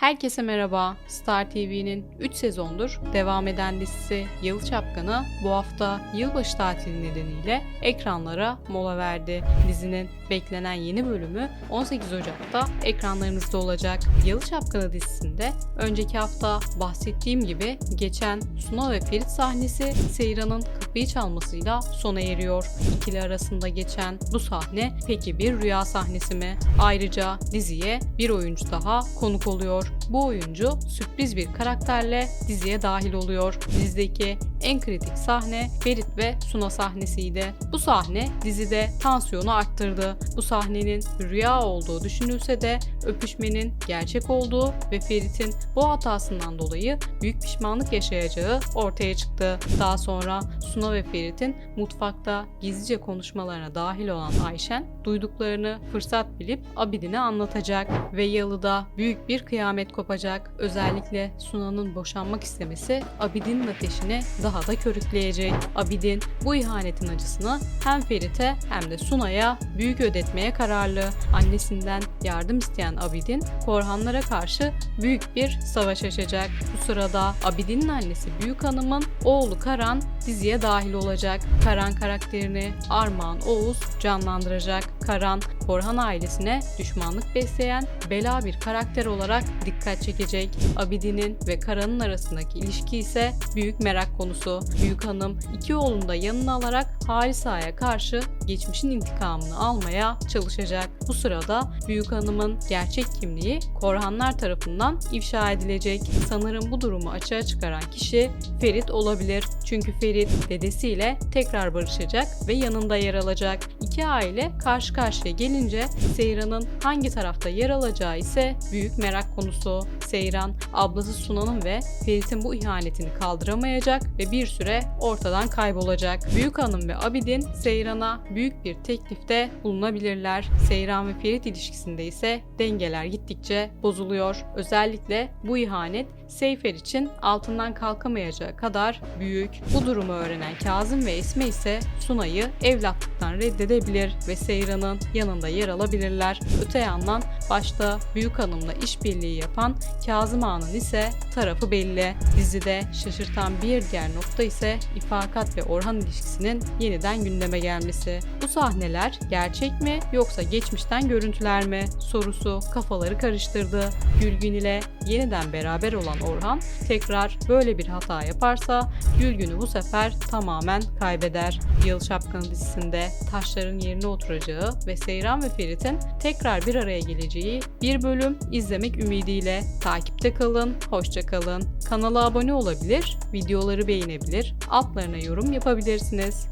Herkese merhaba. Star TV'nin 3 sezondur devam eden dizisi Yalı Çapkanı bu hafta yılbaşı tatili nedeniyle ekranlara mola verdi. Dizinin beklenen yeni bölümü 18 Ocak'ta ekranlarınızda olacak. Yalı Çapkanı dizisinde önceki hafta bahsettiğim gibi geçen Suna ve Ferit sahnesi Seyran'ın kapıyı çalmasıyla sona eriyor. İkili arasında geçen bu sahne peki bir rüya sahnesi mi? Ayrıca diziye bir oyuncu daha konuk oluyor. Bu oyuncu sürpriz bir karakterle diziye dahil oluyor. Dizideki en kritik sahne Ferit ve Suna sahnesiydi. Bu sahne dizide tansiyonu arttırdı. Bu sahnenin rüya olduğu düşünülse de öpüşmenin gerçek olduğu ve Ferit'in bu hatasından dolayı büyük pişmanlık yaşayacağı ortaya çıktı. Daha sonra Suna ve Ferit'in mutfakta gizlice konuşmalarına dahil olan Ayşen duyduklarını fırsat bilip Abidin'e anlatacak ve Yalı'da büyük bir kıyamet kopacak. Özellikle Suna'nın boşanmak istemesi Abidin'in ateşini daha da körükleyecek. Abidin bu ihanetin acısını hem Ferit'e hem de Suna'ya büyük ödetmeye kararlı. Annesinden yardım isteyen Abidin, Korhanlara karşı büyük bir savaş açacak. Bu sırada Abidin'in annesi Büyük Hanım'ın oğlu Karan diziye dahil olacak. Karan karakterini Armağan Oğuz canlandıracak. Karan, Korhan ailesine düşmanlık besleyen bela bir karakter olarak dikkat çekecek. Abidin'in ve Karan'ın arasındaki ilişki ise büyük merak konusu. Büyük Hanım iki oğlunu da yanına alarak Halisa'ya karşı geçmişin intikamını almaya çalışacak. Bu sırada Büyük Hanım'ın gerçek kimliği Korhanlar tarafından ifşa edilecek. Sanırım bu durumu açığa çıkaran kişi Ferit olabilir. Çünkü Ferit dedesiyle tekrar barışacak ve yanında yer alacak. İki aile karşı karşıya gelince Seyran'ın hangi tarafta yer alacağı ise büyük merak konusu. Seyran, ablası Sunan'ın ve Ferit'in bu ihanetini kaldıramayacak ve bir süre ortadan kaybolacak. Büyük Hanım ve Abidin Seyran'a büyük bir teklifte bulunabilirler. Seyran ve Ferit ilişkisinde ise dengeler gittikçe bozuluyor. Özellikle bu ihanet Seyfer için altından kalkamayacağı kadar büyük. Bu durumu öğrenen Kazım ve Esme ise Sunay'ı evlatlıktan reddedebilir ve Seyran'ın yanında yer alabilirler. Öte yandan başta Büyük Hanım'la işbirliği yapan Kazım Ağa'nın ise tarafı belli. Dizide şaşırtan bir diğer nokta ise İfakat ve Orhan ilişkisinin yeniden gündeme gelmesi. Bu sahneler gerçek mi yoksa geçmişten görüntüler mi sorusu kafaları karıştırdı. Gülgün ile yeniden beraber olan Orhan tekrar böyle bir hata yaparsa Gülgün'ü bu sefer tamamen kaybeder. Yalı Çapkını dizisinde taşların yerine oturacağı ve Seyran ve Ferit'in tekrar bir araya geleceği bir bölüm izlemek ümidiyle takipte kalın, hoşça kalın. Kanala abone olabilir, videoları beğenebilir, altlarına yorum yapabilirsiniz.